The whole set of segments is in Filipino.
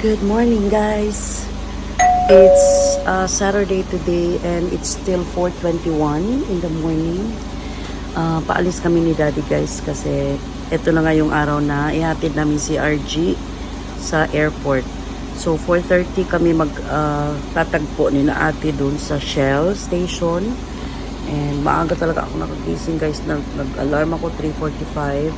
Good morning, guys. It's uh, Saturday today and it's still 4.21 in the morning. Uh, paalis kami ni Daddy, guys, kasi ito na nga yung araw na ihatid namin si RG sa airport. So, 4.30 kami mag uh, ni na ate dun sa Shell station. And maaga talaga ako nakagising, guys. Nag- Nag-alarm ako 3.45.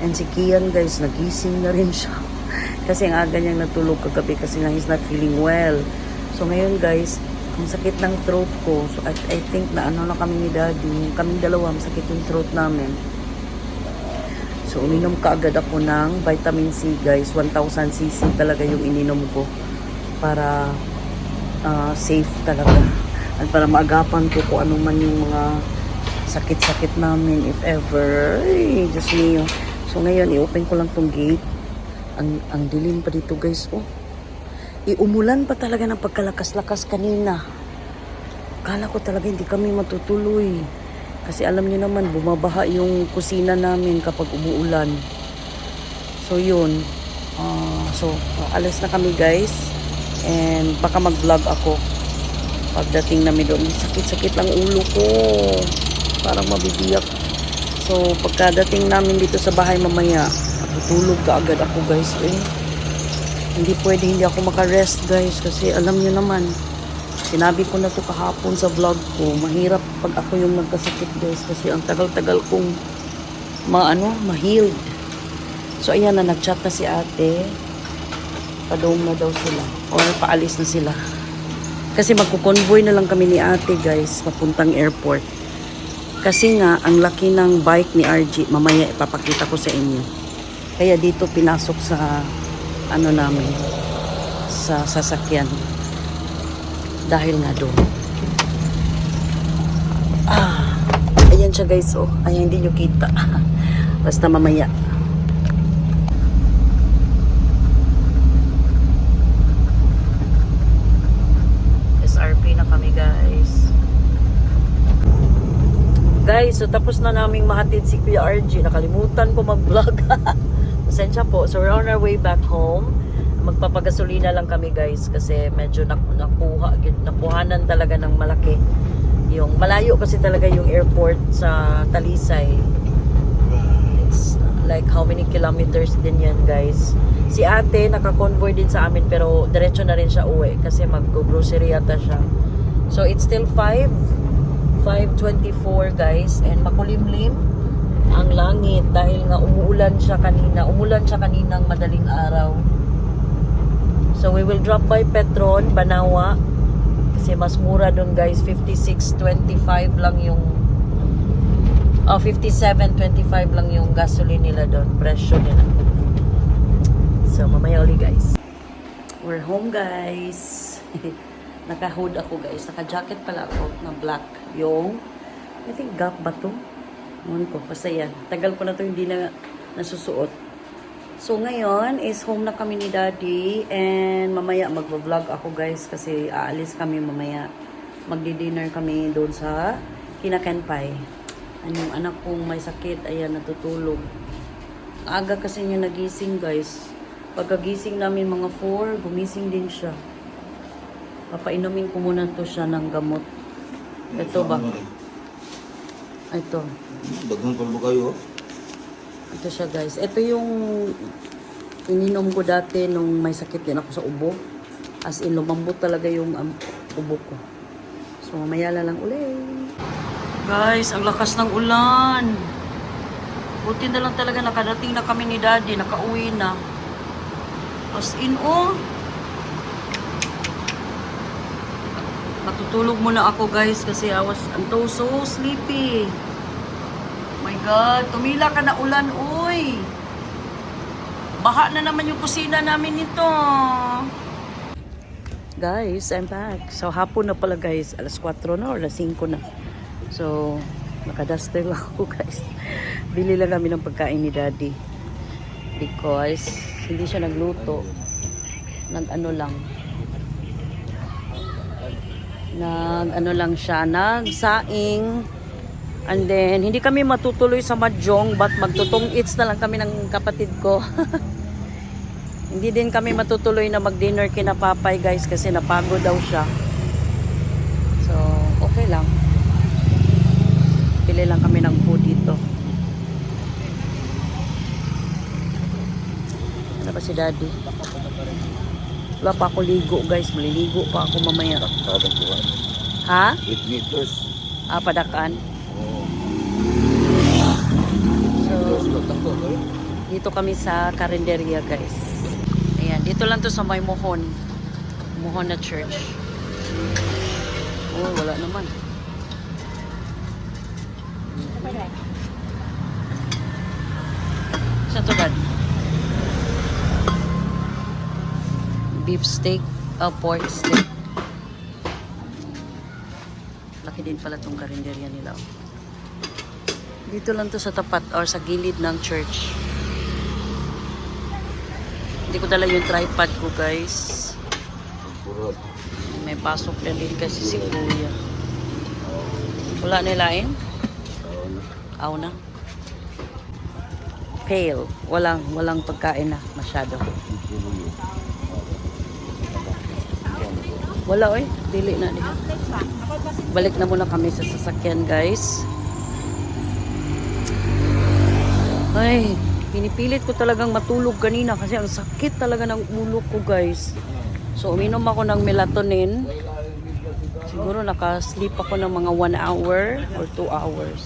And si Kian, guys, nagising na rin siya. Kasi ang aga natulog kagabi kasi nga he's not feeling well. So ngayon guys, ang sakit ng throat ko. So I, I think na ano na kami ni daddy. Kaming dalawa, masakit yung throat namin. So uminom ka agad ako ng vitamin C guys. 1000 cc talaga yung ininom ko. Para ah, safe talaga. At para maagapan ko kung ano man yung mga sakit-sakit namin if ever. Ay, Diyos mio. So ngayon, i-open ko lang tong gate. Ang, ang dilim pa dito guys, oh. Iumulan pa talaga ng pagkalakas-lakas kanina. Kala ko talaga hindi kami matutuloy. Kasi alam niyo naman, bumabaha yung kusina namin kapag umuulan. So yun. Ah, so, alas na kami guys. And baka mag-vlog ako. Pagdating namin doon, sakit-sakit lang ulo ko. Parang mabibiyak. So, pagkadating namin dito sa bahay mamaya, matutulog ka agad ako guys eh. Hindi pwede hindi ako makarest guys kasi alam niyo naman, sinabi ko na to kahapon sa vlog ko, mahirap pag ako yung nagkasakit guys kasi ang tagal-tagal kong maano, ma-healed. So ayan na, nag-chat na si ate. Padong na daw sila. Or paalis na sila. Kasi magkukonvoy na lang kami ni ate guys, papuntang airport. Kasi nga, ang laki ng bike ni RG, mamaya ipapakita ko sa inyo. Kaya dito pinasok sa ano namin, sa sasakyan. Dahil nga doon. Ah, ayan siya guys, oh. Ayan, hindi nyo kita. Basta mamaya. SRP na kami guys. Guys, so tapos na naming mahatid si Kuya RG. Nakalimutan ko mag-vlog. Pasensya po. So we're on our way back home. Magpapagasolina lang kami guys kasi medyo nak nakuha, nakuhanan talaga ng malaki. Yung malayo kasi talaga yung airport sa Talisay. It's like how many kilometers din yan guys. Si ate naka-convoy din sa amin pero diretso na rin siya uwi kasi mag-grocery yata siya. So it's still 5 5.24 guys and makulimlim ang langit dahil nga umuulan siya kanina. Umulan siya kaninang madaling araw. So we will drop by Petron, Banawa. Kasi mas mura doon guys. 56.25 lang yung oh 57.25 lang yung gasoline nila doon presyo nila. So mamaya ulit guys. We're home guys. Naka-hood ako guys. Naka-jacket pala ako na black. Yung, I think Gap ba to? Ewan ko, basta yan. Tagal ko na to hindi na nasusuot. So ngayon is home na kami ni Daddy and mamaya magvo-vlog ako guys kasi aalis kami mamaya. Magdi-dinner kami doon sa Kinakenpay. Ano yung anak kong may sakit, ayan natutulog. Aga kasi niya nagising guys. Pagkagising namin mga 4, gumising din siya. Papainumin ko muna to siya ng gamot. Ito ba? Ito. Daghang kalbo kayo. Ito siya guys. Ito yung ininom ko dati nung may sakit din ako sa ubo. As in, lumambot talaga yung um, ubo ko. So, mamaya na lang ulit. Guys, ang lakas ng ulan. Buti na lang talaga nakadating na kami ni Daddy. Nakauwi na. As in, oh. Matutulog muna ako guys kasi I was, I'm so, so sleepy. My God, tumila ka na ulan, uy. Baha na naman yung kusina namin nito. Guys, I'm back. So, hapon na pala guys. Alas 4 na or alas 5 na. So, nakaduster lang ako guys. Bili lang kami ng pagkain ni Daddy. Because, hindi siya nagluto. Nag-ano lang. Nag, ano lang siya, nagsaing. And then, hindi kami matutuloy sa Mahjong, but magtutong eats na lang kami ng kapatid ko. Hindi din kami matutuloy na mag-dinner kina Papay guys kasi napagod daw siya. So, okay lang. Pili lang kami ng food dito. Ano ba si Daddy? Wala pa ako ligo guys. Maliligo pa ako mamaya. Ha. Ha? 8 meters. Ah, padakaan. Oo. So, Sulat ko. Kayo. Dito kami sa Carinderia, guys. Ayan, dito lang to sa may Mohon. Mohon na church. Oh, wala naman. Saan to, Dad? Beef steak, oh, pork steak. Laki din pala tong karinderya nila. oh. Dito lang to sa tapat or sa gilid ng church. Hindi ko dala yung tripod ko, guys. May pasok na din kasi si Kuya. Wala nilain? Aw na. Pale. Walang, walang pagkain na masyado. Wala oy. Dili na nila. Balik na muna kami sa sasakyan, guys. Ay, pinipilit ko talagang matulog kanina kasi ang sakit talaga ng ulo ko, guys. So, uminom ako ng melatonin. Siguro nakasleep ako ng mga 1 hour or 2 hours.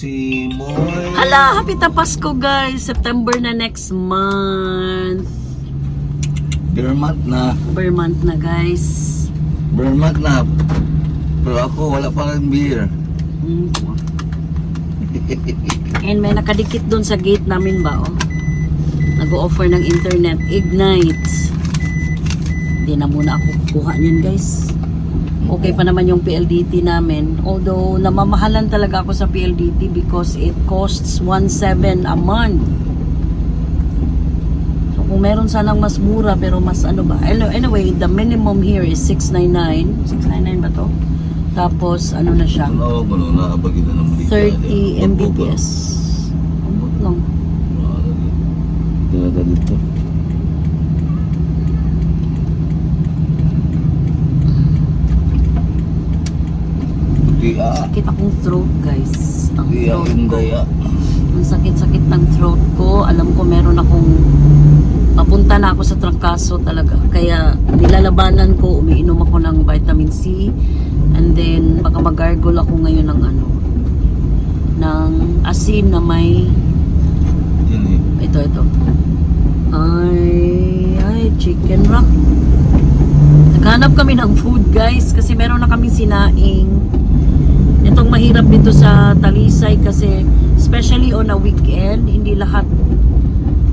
Si Moy. Hala, happy ta Pasko guys! September na next month. Bermat na. Per month na guys. Bermat na. Pero ako wala pa rin beer. Mm. And may nakadikit doon sa gate namin ba oh. Nag-o-offer ng internet. Ignites. Hindi na muna ako kukuha niyan guys. Okay pa naman yung PLDT namin. Although, namamahalan talaga ako sa PLDT because it costs 1.7 a month. So, kung meron sanang mas mura pero mas ano ba. Ano- Anyway, the minimum here is 699. 699 ba to? Tapos, ano na siya? Ano, ano, naabagin na naman. 30 Mbps. Ambot lang. Talaga dito. Kaya, Sakit akong throat, guys. Ang kaya throat yung ko. daya. Ang sakit-sakit ng throat ko. Alam ko meron akong papunta na ako sa trangkaso talaga. Kaya nilalabanan ko, umiinom ako ng vitamin C. And then, baka mag-gargle ako ngayon ng ano, ng asin na may, Yan eh. ito, ito. Ay, ay, chicken wrap. Naghanap kami ng food, guys, kasi meron na kaming sinaing. Itong mahirap dito sa Talisay kasi especially on a weekend, hindi lahat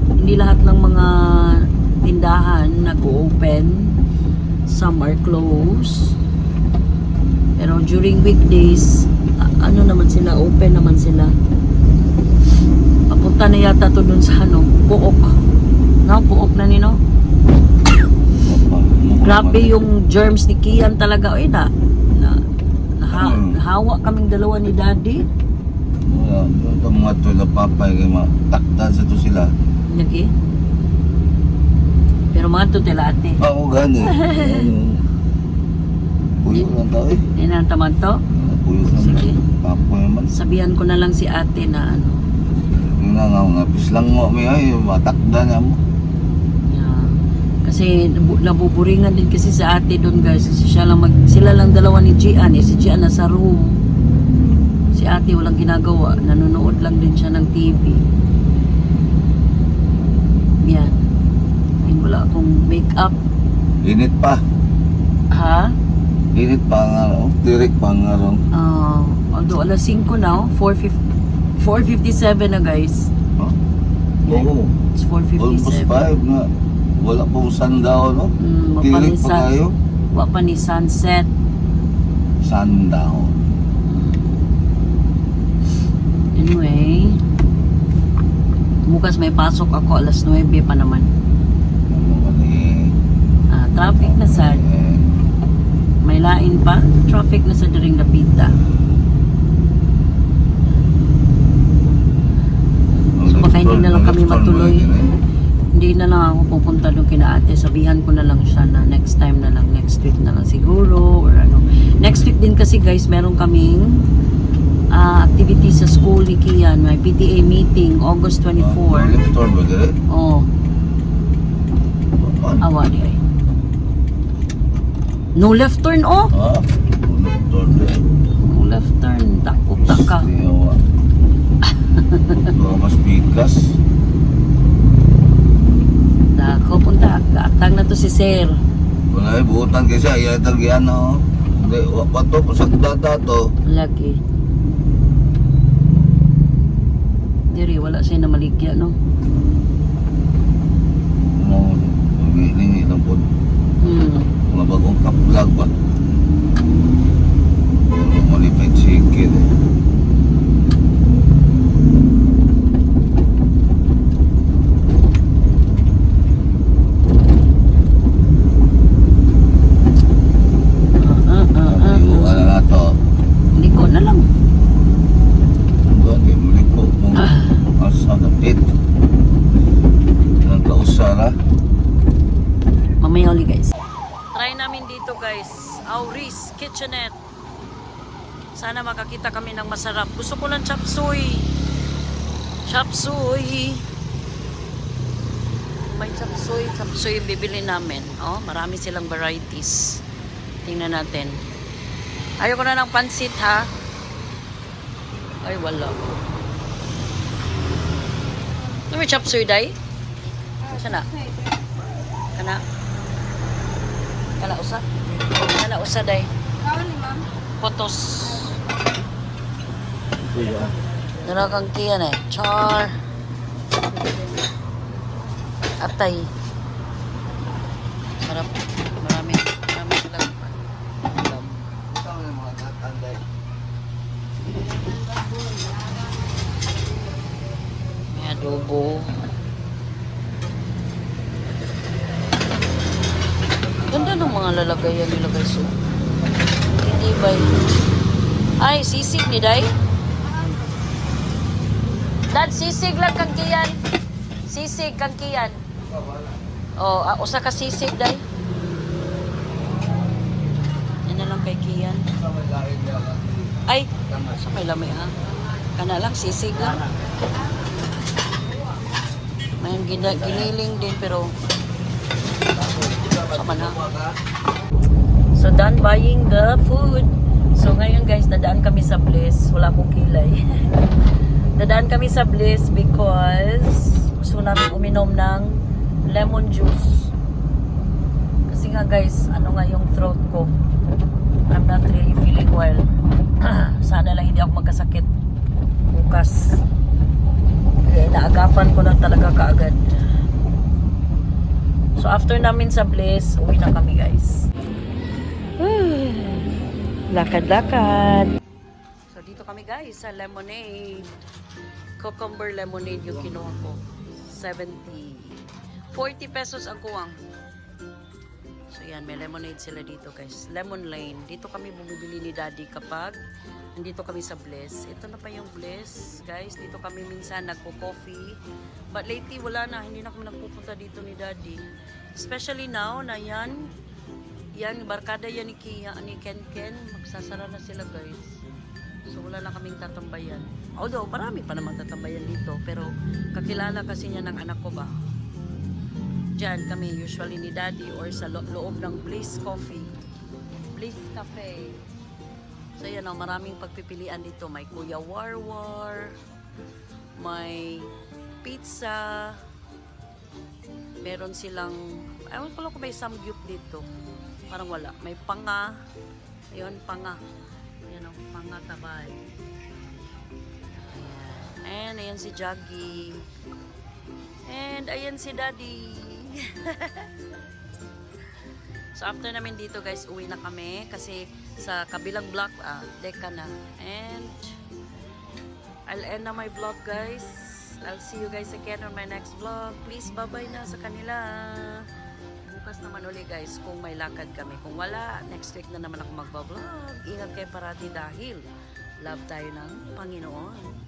hindi lahat ng mga tindahan nag-open. Some are closed. Pero during weekdays, ano naman sila, open naman sila. Papunta na yata to dun sa ano, Puok. No, Puok na nino. Grabe yung germs ni Kian talaga. Oy, na, naha, Hmm. nahawa kaming dalawa ni Daddy. Wala, ito mga to na papay kay mataktan sa to sila. Lagi. Pero mga to tila ate. Ako gani. Ano? Puyo lang tao eh. Yan ang taman to. Puyo lang. Sige. Papoy naman. Sabihan ko na lang si ate na ano. Yung nga nga, nga pislang mo may ay, matakda niya mo. Kasi nabu- nabuburingan din kasi sa ate doon guys. Kasi siya lang mag, sila lang dalawa ni Gian. Eh, si Gian nasa room. Si ate walang ginagawa. Nanonood lang din siya ng TV. Yan. Ay, wala akong makeup. Init pa. Ha? Init pa nga, oh. Tirik pa nga ron. Uh, although alas 5 na, oh, 4.50 4.57 na guys. Oh? Oo. It's Almost 4.57. 5 nga. Wala pong sundown, no? Mm, Tirik pa kayo. Wa pa ni sunset. Sundown. Anyway, bukas may pasok ako alas 9 pa naman. Ano ni... Ah, traffic na sad. Eh, May lain pa, traffic na sa diring napita. So, baka hindi na lang kami matuloy. Eh. Hindi na lang ako pupunta doon kina ate. Sabihan ko na lang siya na next time na lang, next week na lang siguro or ano. Next week din kasi guys, meron kaming ah, activity sa school ni Kian. May PTA meeting, August Ah, 24. Left turn ba dire? Oh, Paano? awa di ay. No left turn, oh! Ha? Left turn. No left turn. Dakop ka. Siyawa. Baka mas bigas. Dako punta. Gaatang na to si Sir. Wala eh, buutan kasi ay talgihan no. Hindi, wa pa to, pasag data to. Lagi. Diri, wala siya na maligya, no? Ano, hindi lang po. Hmm. Mga bagong kaplag ba? Mga modified chicken eh. Ah, ah, ah, ah. Yung ano na to. Hindi ko na lang. Bagay, muli ko kung asa na pit. Ang kausara. Mamaya ulit guys. Try namin dito guys. Auris Kitchenette. Sana makakita kami ng masarap. Gusto ko ng chop suey. Chop suey. May chop suey. Chop suey bibili namin. Oh, marami silang varieties. Tingnan natin. Ayoko na ng pansit ha. Ay, wala. Ano may chop suey day? Sana? Kana? Kana usa? Kana usa day? Potos. Dala kang kiyan eh. Char. Atay. Marap, marami, marami silang alam. May adobo. Ganda ng mga lalagayan nila guys. Oh. Ba Ay, sisig ni Day? Dad, sisig lang kang kiyan. Sisig kang kiyan. Oh, ah, usa ka sisig, Day. Yan na lang kay kiyan. Ay, sa may lamay ha. Kana lang, sisig lang. May giniling din pero sama na. So done buying the food. So ngayon guys, dadaan kami sa Bliss. Wala akong kilay. dadaan kami sa Bliss because gusto namin uminom ng lemon juice. Kasi nga guys, ano nga yung throat ko. I'm not really feeling well. Sana lang hindi ako magkasakit bukas. Kaya naagapan ko lang talaga kaagad. So after namin sa Bliss, uwi na kami guys. Lakad-lakad. So dito kami guys sa lemonade. Cucumber lemonade yung kinuha ko. 70. 40 pesos ang kuwang. So yan, may lemonade sila dito guys. Lemon Lane. Dito kami bumibili ni Daddy kapag nandito kami sa Bliss. Ito na pa yung Bliss. Guys, dito kami minsan nagko-coffee. But lately, wala na. Hindi na kami nagpupunta dito ni Daddy. Especially now na yan, yan, barkada yan ni Kia, ni Ken Ken. Magsasara na sila guys. So wala na kaming tatambayan. Although marami pa naman tatambayan dito. Pero kakilala kasi niya ng anak ko ba. Diyan kami usually ni Daddy or sa lo- loob ng Bliss Coffee. Bliss Cafe. So yan o, maraming pagpipilian dito. May Kuya Warwar, may pizza, meron silang, ewan ko lang kung may samgyup dito. Parang wala. May panga. Ayun, panga. Ayan o, panga tabay. Ayan. Ayan si Jaggy. And ayan si Daddy. so after namin dito guys, uwi na kami kasi sa kabilang block, ah, deka na. And I'll end na my vlog guys. I'll see you guys again on my next vlog. Please bye-bye na sa kanila. Bukas naman uli guys kung may lakad kami. Kung wala, next week na naman ako magbablog. Ingat kayo parati dahil love tayo ng Panginoon.